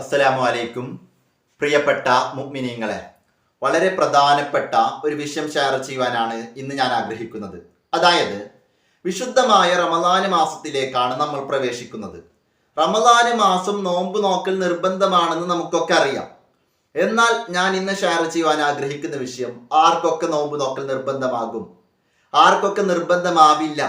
അസ്സലാമു അലൈക്കും പ്രിയപ്പെട്ട മുഅ്മിനീങ്ങളെ വളരെ പ്രധാനപ്പെട്ട ഒരു വിഷയം ഷെയർ ചെയ്യുവാനാണ് ഇന്ന് ഞാൻ ആഗ്രഹിക്കുന്നത്. അതായത് വിശുദ്ധമായ റമദാന് മാസത്തിലേക്കാണ് നമ്മൾ പ്രവേശിക്കുന്നത്. റമദാന് മാസം നോമ്പ് നോക്കൽ നിർബന്ധമാണെന്ന് നമുക്കൊക്കെ അറിയാം. എന്നാൽ ഞാൻ ഇന്ന് ഷെയർ ചെയ്യുവാൻ ആഗ്രഹിക്കുന്ന വിഷയം ആർക്കൊക്കെ നോമ്പ് നോക്കൽ നിർബന്ധമാകും? ആർക്കൊക്കെ നിർബന്ധമാവില്ല?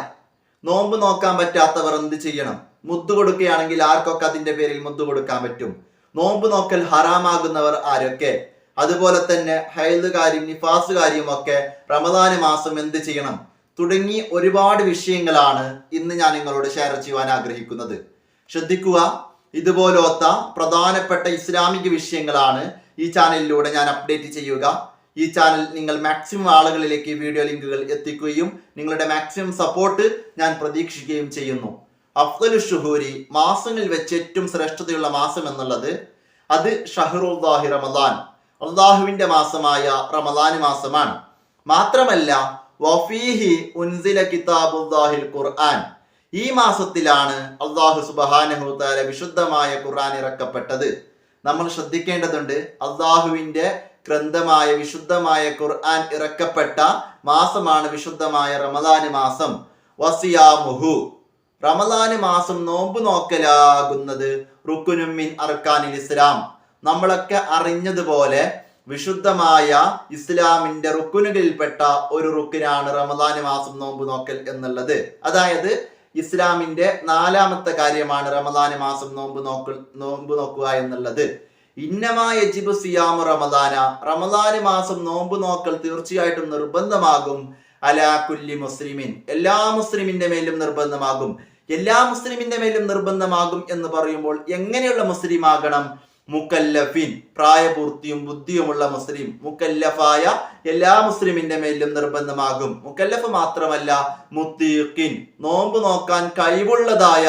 നോമ്പ് നോക്കാൻ പറ്റാത്തവർ എന്ത് ചെയ്യണം? മുദ്ദു കൊടുക്കുകയാണെങ്കിൽ ആർക്കൊക്കെ അതിന്റെ പേരിൽ മുദ്ദു കൊടുക്കാൻ പറ്റും? നോമ്പ് നോക്കൽ ഹറാമാകുന്നവർ ആരൊക്കെ? അതുപോലെ തന്നെ ഹൈലുകാരും നിഫാസുകാരിയും ഒക്കെ റമദാന മാസം എന്ത് ചെയ്യണം? തുടങ്ങി ഒരുപാട് വിഷയങ്ങളാണ് ഇന്ന് ഞാൻ നിങ്ങളോട് ഷെയർ ചെയ്യുവാൻ ആഗ്രഹിക്കുന്നത്. ശ്രദ്ധിക്കുക ഇതുപോലത്തെ പ്രധാനപ്പെട്ട ഇസ്ലാമിക വിഷയങ്ങളാണ് ഈ ചാനലിലൂടെ ഞാൻ അപ്ഡേറ്റ് ചെയ്യുക. ഈ ചാനൽ നിങ്ങൾ മാക്സിമം ആളുകളിലേക്ക് വീഡിയോ ലിങ്കുകൾ എത്തിക്കുകയും നിങ്ങളുടെ മാക്സിമം സപ്പോർട്ട് ഞാൻ പ്രതീക്ഷിക്കുകയും ചെയ്യുന്നു. അഫ്ദലു ഷുഹൂരി മാസങ്ങളിൽ വെച്ച് ഏറ്റവും ശ്രേഷ്ഠതയുള്ള മാസം എന്നുള്ളത് അത് ഷഹറുല്ലാഹി റമദാൻ. അള്ളാഹുവിന്റെ മാസമായ റമദാൻ മാസമാണ്. മാത്രമല്ല വഫീഹി ഉൻസില കിതാബുല്ലാഹിൽ ഖുർആൻ. ഈ മാസത്തിലാണ് അള്ളാഹു സുബഹാനഹു താല വിശുദ്ധമായ ഖുർആൻ ഇറക്കപ്പെട്ടത്. നമ്മൾ ശ്രദ്ധിക്കേണ്ടതുണ്ട് അള്ളാഹുവിന്റെ ഗ്രന്ഥമായ വിശുദ്ധമായ ഖുർആൻ ഇറക്കപ്പെട്ട മാസമാണ് വിശുദ്ധമായ റമദാന് മാസം. വസിയാമുഹു. റമദാന് മാസം നോമ്പ് നോക്കലാകുന്നത് റുക്കുനുമിൻ അർക്കാനിൽ ഇസ്ലാം. നമ്മളൊക്കെ അറിഞ്ഞതുപോലെ വിശുദ്ധമായ ഇസ്ലാമിന്റെ റുക്കുനുകളിൽപ്പെട്ട ഒരു റുക്കിനാണ് റമദാന് മാസം നോമ്പ് നോക്കൽ എന്നുള്ളത്. അതായത് ഇസ്ലാമിന്റെ നാലാമത്തെ കാര്യമാണ് റമദാന് മാസം നോമ്പ് നോക്കൽ നോമ്പ് നോക്കുക എന്നുള്ളത്. ഇന്നമായ ജിബു സിയാമു റമദാന റമദാന് മാസം നോമ്പ് നോക്കൽ തീർച്ചയായിട്ടും നിർബന്ധമാകും. അലാ കുല്ലി മുസ്ലിമിൻ എല്ലാ മുസ്ലിമിന്റെ മേലും നിർബന്ധമാകും. എല്ലാ മുസ്ലിമിന്റെ മേലും നിർബന്ധമാകും എന്ന് പറയുമ്പോൾ എങ്ങനെയുള്ള മുസ്ലിം ആകണം മുക്കല്ലഫിൻ പ്രായപൂർത്തിയും ബുദ്ധിയുമുള്ള മുസ്ലിം. മുക്കല്ലഫായ എല്ലാ മുസ്ലിമിന്റെ മേലും നിർബന്ധമാകും. മുക്കല്ലഫ് മാത്രമല്ല മുത്തീഖിൻ നോമ്പ് നോക്കാൻ കഴിവുള്ളതായ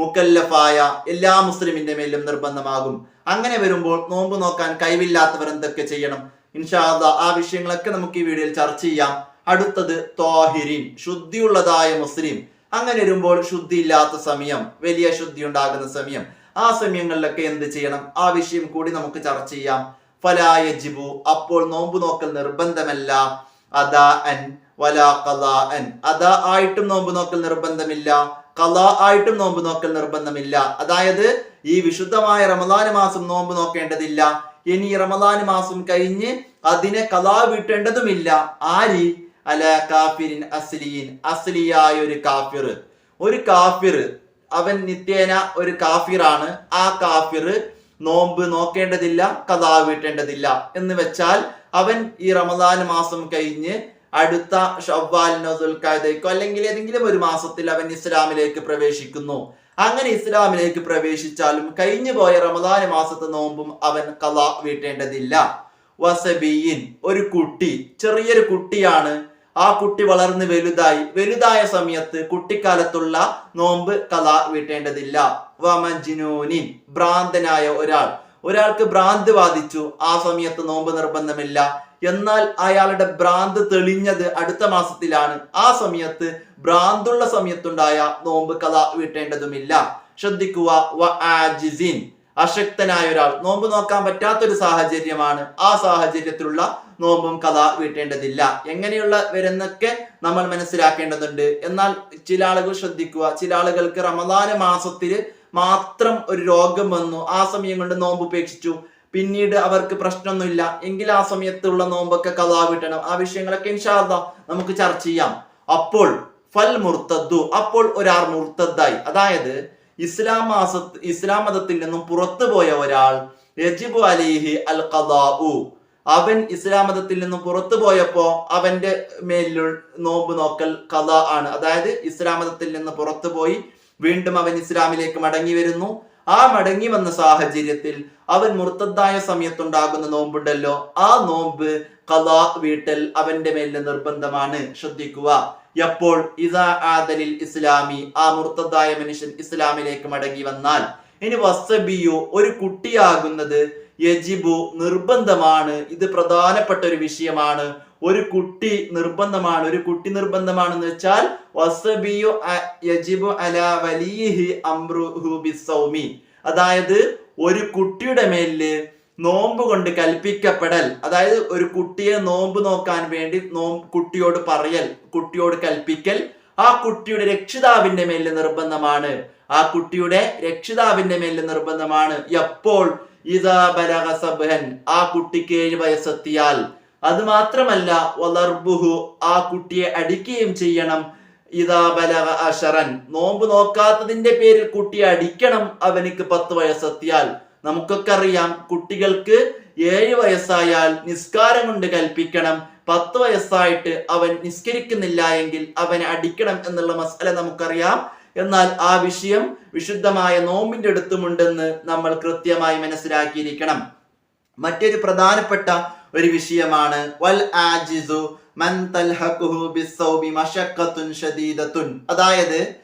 മുക്കല്ലഫായ എല്ലാ മുസ്ലിമിന്റെ മേലും നിർബന്ധമാകും. അങ്ങനെ വരുമ്പോൾ നോമ്പ് നോക്കാൻ കഴിവില്ലാത്തവർ എന്തൊക്കെ ചെയ്യണം? ഇൻഷാദ ആ വിഷയങ്ങളൊക്കെ നമുക്ക് ഈ വീഡിയോയിൽ ചർച്ച ചെയ്യാം. അടുത്തത് തോഹിരിൻ ശുദ്ധിയുള്ളതായ മുസ്ലിം. അങ്ങനെ വരുമ്പോൾ ശുദ്ധി ഇല്ലാത്ത സമയം വലിയ ശുദ്ധി ഉണ്ടാകുന്ന സമയം. ആ സമയങ്ങളിലൊക്കെ എന്ത് ചെയ്യണം? ആ വിഷയം കൂടി നമുക്ക് ചർച്ച ചെയ്യാം. ഫലായ ജിബു അപ്പോൾ നോമ്പ് നോക്കൽ നിർബന്ധമല്ല. അതാ അൻ വലാ കലാ അൻ. അതാ ആയിട്ടും നോമ്പ് നോക്കൽ നിർബന്ധമില്ല. കലാ ആയിട്ടും നോമ്പ് നോക്കൽ നിർബന്ധമില്ല. അതായത് ഈ വിശുദ്ധമായ റമദാന മാസം നോമ്പ് നോക്കേണ്ടതില്ല. ഇനി റമദാന മാസം കഴിഞ്ഞ് അതിനെ കലാ വീട്ടേണ്ടതുമില്ല. ആരി? അല കാഫിരിൻ അസ്ലിയിൻ അസ്ലിയായ ഒരു കാഫിർ. ഒരു കാഫിർ അവൻ നിത്യേന ഒരു കാഫിറാണ്. ആ കാഫിർ നോമ്പ് നോക്കേണ്ടതില്ല കഥാ വീട്ടേണ്ടതില്ല. എന്ന് വെച്ചാൽ അവൻ ഈ റമദാൻ മാസം കഴിഞ്ഞ് അടുത്ത ഷവ്വാലിനോ അല്ലെങ്കിൽ ഏതെങ്കിലും ഒരു മാസത്തിൽ അവൻ ഇസ്ലാമിലേക്ക് പ്രവേശിക്കുന്നു. അങ്ങനെ ഇസ്ലാമിലേക്ക് പ്രവേശിച്ചാലും കഴിഞ്ഞു പോയ റമദാൻ മാസത്തെ നോമ്പും അവൻ കഥ വീട്ടേണ്ടതില്ല. വസബിയിൻ ഒരു കുട്ടി ചെറിയൊരു കുട്ടിയാണ്. ആ കുട്ടി വളർന്ന് വലുതായി. വലുതായ സമയത്ത് കുട്ടിക്കാലത്തുള്ള നോമ്പ് കഥ വീട്ടേണ്ടതില്ല. വമജിനൂനിൻ ഭ്രാന്തനായ ഒരാൾ. ഒരാൾക്ക് ഭ്രാന്ത് ബാധിച്ചു. ആ സമയത്ത് നോമ്പ് നിർബന്ധമില്ല. എന്നാൽ അയാളുടെ ഭ്രാന്ത് തെളിഞ്ഞത് അടുത്ത മാസത്തിലാണ്. ആ സമയത്ത് ഭ്രാന്തുള്ള സമയത്തുണ്ടായ നോമ്പ് കഥ വീട്ടേണ്ടതുമില്ല. ശ്രദ്ധിക്കുക. വ ആജിസിൻ. അശക്തനായ ഒരാൾ. നോമ്പ് നോക്കാൻ പറ്റാത്തൊരു സാഹചര്യമാണ്. ആ സാഹചര്യത്തിലുള്ള നോമ്പും കഥ വീട്ടേണ്ടതില്ല. എങ്ങനെയുള്ള വരുന്നൊക്കെ നമ്മൾ മനസ്സിലാക്കേണ്ടതുണ്ട്. എന്നാൽ ചില ആളുകൾ ശ്രദ്ധിക്കുക. ചില ആളുകൾക്ക് റമദാന മാസത്തിൽ മാത്രം ഒരു രോഗം വന്നു. ആ സമയം കൊണ്ട് നോമ്പ് ഉപേക്ഷിച്ചു. പിന്നീട് അവർക്ക് പ്രശ്നമൊന്നുമില്ല. എങ്കിൽ ആ സമയത്തുള്ള നോമ്പൊക്കെ കഥ വീട്ടണം. ആ വിഷയങ്ങളൊക്കെ ഇൻഷാദ നമുക്ക് ചർച്ച ചെയ്യാം. അപ്പോൾ ഫൽ മുർത്തദ്ദു. അപ്പോൾ ഒരാൾ മുർത്തദ്ദായി. അതായത് ഇസ്ലാം മാസ ഇസ്ലാം മതത്തിൽ നിന്നും പുറത്തു പോയ ഒരാൾ യജിബു അലിഹി അൽ ഖദാഉ അവൻ ഇസ്ലാം മതത്തിൽ നിന്നും പുറത്തു പോയപ്പോ അവന്റെ മേലിൽ നോമ്പ് നോക്കൽ കഥ ആണ്. അതായത് ഇസ്ലാം മതത്തിൽ നിന്ന് പുറത്തു പോയി വീണ്ടും അവൻ ഇസ്ലാമിലേക്ക് മടങ്ങി വരുന്നു. ആ മടങ്ങി വന്ന സാഹചര്യത്തിൽ അവൻ മുർത്തദ്ദായ സമയത്തുണ്ടാകുന്ന നോമ്പുണ്ടല്ലോ. ആ നോമ്പ് കലാ വീട്ടൽ അവന്റെ മേലിൽ നിർബന്ധമാണ്. ശ്രദ്ധിക്കുക. എപ്പോൾ? ഇതാ ആദലിൽ ഇസ്ലാമി. ആ മുർത്തദ്ദായ മനുഷ്യൻ ഇസ്ലാമിലേക്ക് മടങ്ങി വന്നാൽ. ഇനി വസ്സബിയോ ഒരു കുട്ടിയാകുന്നത് യജിബു നിർബന്ധമാണ്. ഇത് പ്രധാനപ്പെട്ട ഒരു വിഷയമാണ്. ഒരു കുട്ടി നിർബന്ധമാണ്. ഒരു കുട്ടി നിർബന്ധമാണെന്ന് വെച്ചാൽ വസബിയു യജിബു അലാ വലിയഹി അംറുഹു ബിസ്സൗമി അതായത് ഒരു കുട്ടിയുടെ മേലിൽ നോമ്പ് കൊണ്ട് കൽപ്പിക്കപ്പെടൽ. അതായത് ഒരു കുട്ടിയെ നോമ്പ് നോക്കാൻ വേണ്ടി നോമ്പ് കുട്ടിയോട് പറയൽ കുട്ടിയോട് കൽപ്പിക്കൽ ആ കുട്ടിയുടെ രക്ഷിതാവിന്റെ മേലിൽ നിർബന്ധമാണ്. ആ കുട്ടിയുടെ രക്ഷിതാവിന്റെ മേലിൽ നിർബന്ധമാണ്. എപ്പോൾ? ആ കുട്ടിക്ക് ഏഴ് വയസ്സെത്തിയാൽ. അത് മാത്രമല്ല വളർബുഹു ആ കുട്ടിയെ അടിക്കുകയും ചെയ്യണം. ഇതാ ബലഹ അഷറൻ നോമ്പ് നോക്കാത്തതിന്റെ പേരിൽ കുട്ടിയെ അടിക്കണം അവനിക്ക് പത്ത് വയസ്സെത്തിയാൽ. നമുക്കൊക്കെ അറിയാം കുട്ടികൾക്ക് ഏഴ് വയസ്സായാൽ നിസ്കാരം കൊണ്ട് കൽപ്പിക്കണം. പത്ത് വയസ്സായിട്ട് അവൻ നിസ്കരിക്കുന്നില്ല എങ്കിൽ അവനെ അടിക്കണം എന്നുള്ള മസാല നമുക്കറിയാം. എന്നാൽ ആ വിഷയം വിശുദ്ധമായ നോമ്പിന്റെ അടുത്തുമുണ്ടെന്ന് നമ്മൾ കൃത്യമായി മനസ്സിലാക്കിയിരിക്കണം. മറ്റൊരു പ്രധാനപ്പെട്ട ഒരു വിഷയമാണ് വൽ ആജിസു അതായത്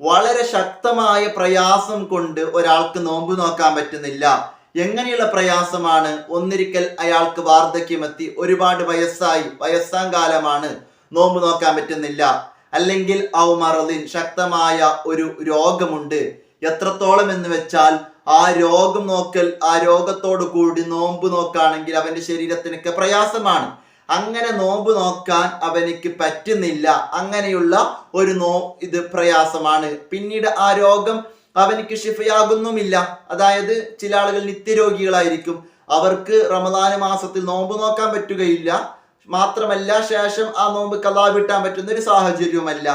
വളരെ ശക്തമായ പ്രയാസം കൊണ്ട് ഒരാൾക്ക് നോമ്പ് നോക്കാൻ പറ്റുന്നില്ല. എങ്ങനെയുള്ള പ്രയാസമാണ്? ഒന്നിരിക്കൽ അയാൾക്ക് വാർദ്ധക്യമെത്തി ഒരുപാട് വയസ്സായി വയസ്സാം കാലമാണ് നോമ്പ് നോക്കാൻ പറ്റുന്നില്ല. അല്ലെങ്കിൽ ഔ മറലിൻ ശക്തമായ ഒരു രോഗമുണ്ട്. എത്രത്തോളം എന്ന് വെച്ചാൽ ആ രോഗം നോക്കൽ ആ രോഗത്തോട് കൂടി നോമ്പ് നോക്കുകയാണെങ്കിൽ അവന്റെ ശരീരത്തിനൊക്കെ പ്രയാസമാണ്. അങ്ങനെ നോമ്പ് നോക്കാൻ അവനിക്ക് പറ്റുന്നില്ല. അങ്ങനെയുള്ള ഒരു നോ ഇത് പ്രയാസമാണ്. പിന്നീട് ആ രോഗം അവനിക്ക് ഷിഫയാകുന്നുമില്ല അതായത് ചില ആളുകൾ നിത്യരോഗികളായിരിക്കും. അവർക്ക് റമദാന മാസത്തിൽ നോമ്പ് നോക്കാൻ പറ്റുകയില്ല. മാത്രമല്ല ശേഷം ആ നോമ്പ് കലാ വിട്ടാൻ പറ്റുന്ന ഒരു സാഹചര്യവുമല്ല.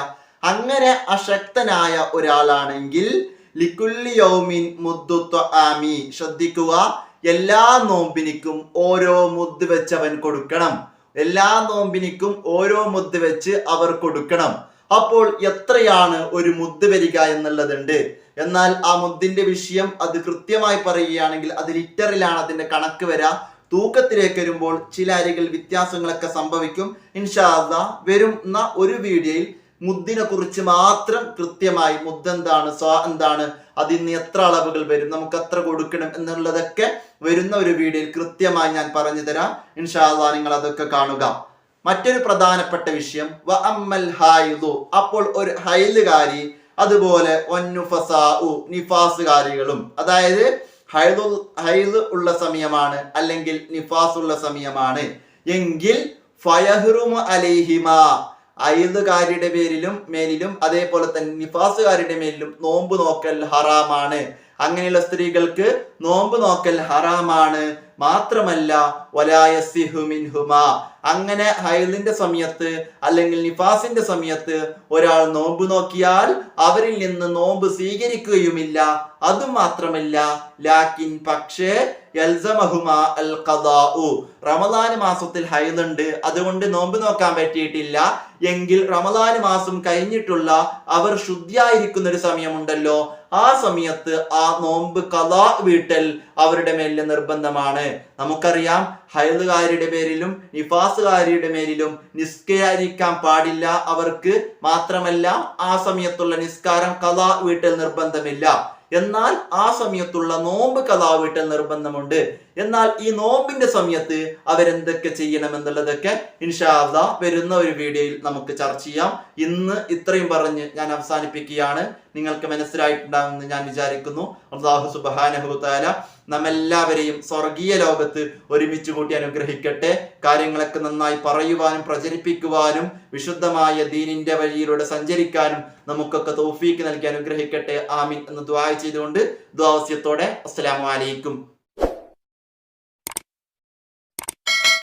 അങ്ങനെ അശക്തനായ ഒരാളാണെങ്കിൽ ലിക്കുല്ലി മുദ്ദുത്വ ആമി ശ്രദ്ധിക്കുക എല്ലാ നോമ്പിനിക്കും ഓരോ മുദ്ദ് വെച്ച് അവൻ കൊടുക്കണം. എല്ലാ നോമ്പിനിക്കും ഓരോ മുദ്ദ് വെച്ച് അവർ കൊടുക്കണം. അപ്പോൾ എത്രയാണ് ഒരു മുദ്ദ് വരിക എന്നുള്ളതുണ്ട്. എന്നാൽ ആ മുദ്ദിന്റെ വിഷയം അത് കൃത്യമായി പറയുകയാണെങ്കിൽ അത് ലിറ്ററിലാണ് അതിന്റെ കണക്ക് വരാ. തൂക്കത്തിലേക്ക് വരുമ്പോൾ ചില അരികൾ വ്യത്യാസങ്ങളൊക്കെ സംഭവിക്കും. ഇൻഷാദ വരുന്ന ഒരു വീഡിയോയിൽ മുദ്ദിനെ കുറിച്ച് മാത്രം കൃത്യമായി മുദ്ദെന്താണ് സ്വാ എന്താണ് അതിന് എത്ര അളവുകൾ വരും നമുക്ക് എത്ര കൊടുക്കണം എന്നുള്ളതൊക്കെ വരുന്ന ഒരു വീഡിയോയിൽ കൃത്യമായി ഞാൻ പറഞ്ഞു തരാം. ഇൻഷാല്ല നിങ്ങൾ അതൊക്കെ കാണുക. മറ്റൊരു പ്രധാനപ്പെട്ട വിഷയം വ അമ്മൽ ഹായിദു. അപ്പോൾ ഒരു ഹൈലുകാരി അതുപോലെ ഒന്നുഫസാ നിഫാസുകാരികളും. അതായത് ഹൈദു ഹൈദ് ഉള്ള സമയമാണ് അല്ലെങ്കിൽ നിഫാസ് ഉള്ള സമയമാണ്. എങ്കിൽ ഫയഹ്റുമു അലൈഹിമ. ഐദുകാരുടെ പേരിലും മേലിലും അതേപോലെ തന്നെ നിഫാസുകാരുടെ മേലിലും നോമ്പ് നോക്കൽ ഹറാമാണ്. അങ്ങനെയുള്ള സ്ത്രീകൾക്ക് നോമ്പ് നോക്കൽ ഹറാമാണ്. മാത്രമല്ല വലായസിഹു മിൻഹുമ. അങ്ങനെ ഹൈലിന്റെ സമയത്ത് അല്ലെങ്കിൽ നിഫാസിന്റെ സമയത്ത് ഒരാൾ നോമ്പ് നോക്കിയാൽ അവരിൽ നിന്ന് നോമ്പ് സ്വീകരിക്കുകയുമില്ല. അതും മാത്രമല്ല ലാക്കിൻ പക്ഷേ റമദാൻ മാസത്തിൽ ഹൈദുണ്ട്. അതുകൊണ്ട് നോമ്പ് നോക്കാൻ പറ്റിയിട്ടില്ല. എങ്കിൽ റമദാൻ മാസം കഴിഞ്ഞിട്ടുള്ള അവർ ശുദ്ധിയായിരിക്കുന്ന ഒരു സമയമുണ്ടല്ലോ. ആ സമയത്ത് ആ നോമ്പ് കഥാ വീട്ടൽ അവരുടെ മേലിൽ നിർബന്ധമാണ്. നമുക്കറിയാം ഹൈദുകാരിയുടെ പേരിലും നിഫാസുകാരിയുടെ മേലിലും നിസ്കരിക്കാൻ പാടില്ല. അവർക്ക് മാത്രമല്ല ആ സമയത്തുള്ള നിസ്കാരം കഥാ വീട്ടൽ നിർബന്ധമില്ല. എന്നാൽ ആ സമയത്തുള്ള നോമ്പ് കഥാവിട്ടൽ നിർബന്ധമുണ്ട്. എന്നാൽ ഈ നോമ്പിന്റെ സമയത്ത് അവരെന്തൊക്കെ ചെയ്യണം എന്നുള്ളതൊക്കെ ഇൻഷാല്ല വരുന്ന ഒരു വീഡിയോയിൽ നമുക്ക് ചർച്ച ചെയ്യാം. ഇന്ന് ഇത്രയും പറഞ്ഞ് ഞാൻ അവസാനിപ്പിക്കുകയാണ്. നിങ്ങൾക്ക് മനസ്സിലായിട്ടുണ്ടാകുമെന്ന് ഞാൻ വിചാരിക്കുന്നു. അള്ളാഹു സുബാനഹുത്താല നമ്മെല്ലാവരെയും സ്വർഗീയ ലോകത്ത് ഒരുമിച്ച് കൂട്ടി അനുഗ്രഹിക്കട്ടെ. കാര്യങ്ങളൊക്കെ നന്നായി പറയുവാനും പ്രചരിപ്പിക്കുവാനും വിശുദ്ധമായ ദീനിന്റെ വഴിയിലൂടെ സഞ്ചരിക്കാനും നമുക്കൊക്കെ തൗഫീക്ക് നൽകി അനുഗ്രഹിക്കട്ടെ. ആമിൻ എന്ന് ദ്വായ ചെയ്തുകൊണ്ട് ദ്വാസ്യത്തോടെ അസ്സലാമു അലൈക്കും.